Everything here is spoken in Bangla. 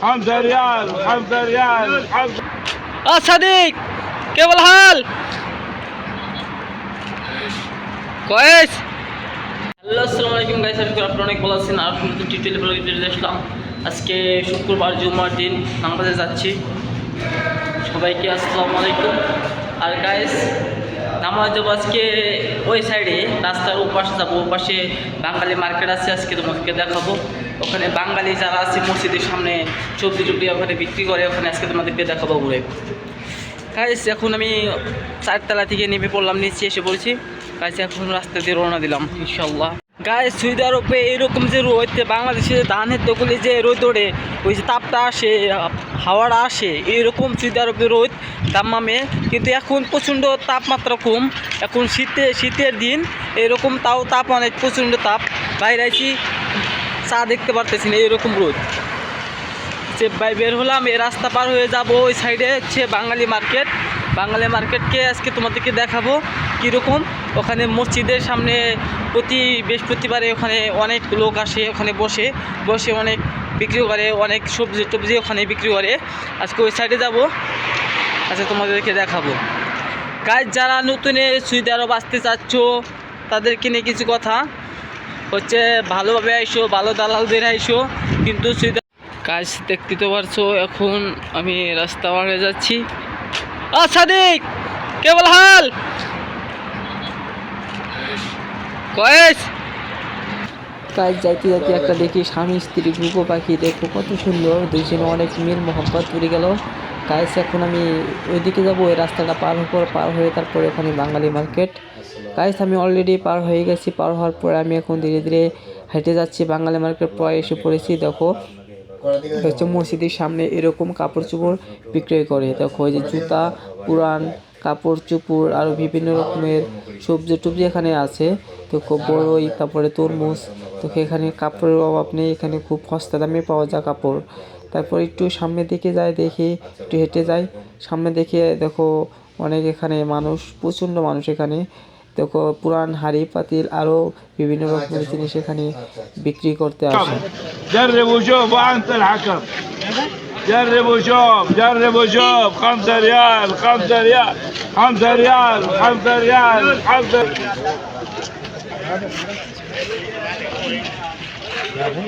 خمسة ريال خمسة ريال خمسة ও সাদিক কেবল হাল কয়েস হ্যালো আসসালামু আলাইকুম গাইস আমি আপনারা অনেক ভালো আছেন আর নতুন টিটেল ব্লগে চলে আসলাম আজকে শুক্রবার জুমার দিন নামাজে যাচ্ছি সবাইকে আসসালামু আলাইকুম আর গাইস নামাজ যাবো আজকে ওই সাইডে রাস্তার ওপাশে যাবো ওপাশে বাঙালি মার্কেট আছে আজকে তোমাদেরকে দেখাবো ওখানে বাঙালি যারা আছে মসজিদের সামনে সবজি টবজি ওখানে বিক্রি করে, ওখানে আজকে তোমাদেরকে দেখাবো ঘুরে। গাইস এখন আমি চারতলা থেকে নেমে পড়লাম, নিচে এসে পড়েছি। গাইস এখন রাস্তা দিয়ে রওনা দিলাম ইনশাল্লাহ গায়ে সৌদি আরবে এরকম যে রোদ বাংলাদেশে ধানের দোকলে যে রোদ ওড়ে, ওই যে তাপটা আসে, হাওয়াটা আসে এইরকম সৌদি আরবে রোদ, দাম্মামে। কিন্তু এখন প্রচণ্ড তাপমাত্রা কম। এখন শীতে, শীতের দিন, এরকম তাও তাপ অনেক, প্রচণ্ড তাপ। বাইরে আছি চা দেখতে পারতেছি না এরকম রোদ। যে বাই বের হলাম, এই রাস্তা পার হয়ে যাব ওই সাইডে হচ্ছে বাঙালি মার্কেট বাঙালি মার্কেটকে আজকে তোমাদেরকে দেখাবো কীরকম। ওখানে মসজিদের সামনে প্রতি বৃহস্পতিবারে ওখানে অনেক লোক আসে, ওখানে বসে। বসে অনেক বিক্রি করে, অনেক সবজি টবজি ওখানে বিক্রি করে। আজকে ওই সাইডে যাব আচ্ছা তোমাদেরকে দেখাবো। গাছ যারা নতুনে সুইদি বাঁচতে চাচ্ছ, তাদেরকে নিয়ে কিছু কথা। হচ্ছে ভালোভাবে আইসো, ভালো দালালদের আইসো, কিন্তু কাজ দেখতে তো পারছ, এখন আমি রাস্তা হয়ে যাচ্ছি। আ সাদিক! কেবল হাল? কয়েস! কাজ যাইতে যাইতে একটা দেখি স্বামী স্ত্রী গ্রুপো পাখি, দেখো কত সুন্দর। দুইজনে অনেক মিল মোহাম্মত পড়ে গেল। কাজ এখন আমি ওইদিকে যাব ওই রাস্তাটা পার পর পার হয়ে তারপরে ওখানে বাঙালি মার্কেট। গাইস আমি অলরেডি পার হয়ে গেছি পার হওয়ার পরে আমি এখন ধীরে ধীরে হেঁটে যাচ্ছি বাঙালি মার্কেট প্রায় এসে পড়েছি দেখো। হচ্ছে মসজিদের সামনে এরকম কাপড় চোপড় বিক্রয় করে দেখো এই যে জুতা পুরান কাপড় চোপড় আরও বিভিন্ন রকমের সবজি টুবজি এখানে আছে তো খুব বড়ই তারপরে তরমুজ তো এখানে কাপড়ের অভাব নেই এখানে খুব সস্তা দামে পাওয়া যায় কাপড় তারপর একটু সামনের দিকে যাই দেখি একটু হেঁটে যাই সামনে দেখে দেখো অনেক এখানে মানুষ প্রচণ্ড মানুষ এখানে দেখো পুরান হাড়ি পাতিল আরও বিভিন্ন রকমের জিনিস এখানে বিক্রি করতে আসে جرب وشوف وأنت الحكم جرب وشوف جرب وشوف خمسة ريال خمسة ريال خمسة ريال خمسة ريال خمسة যাবে।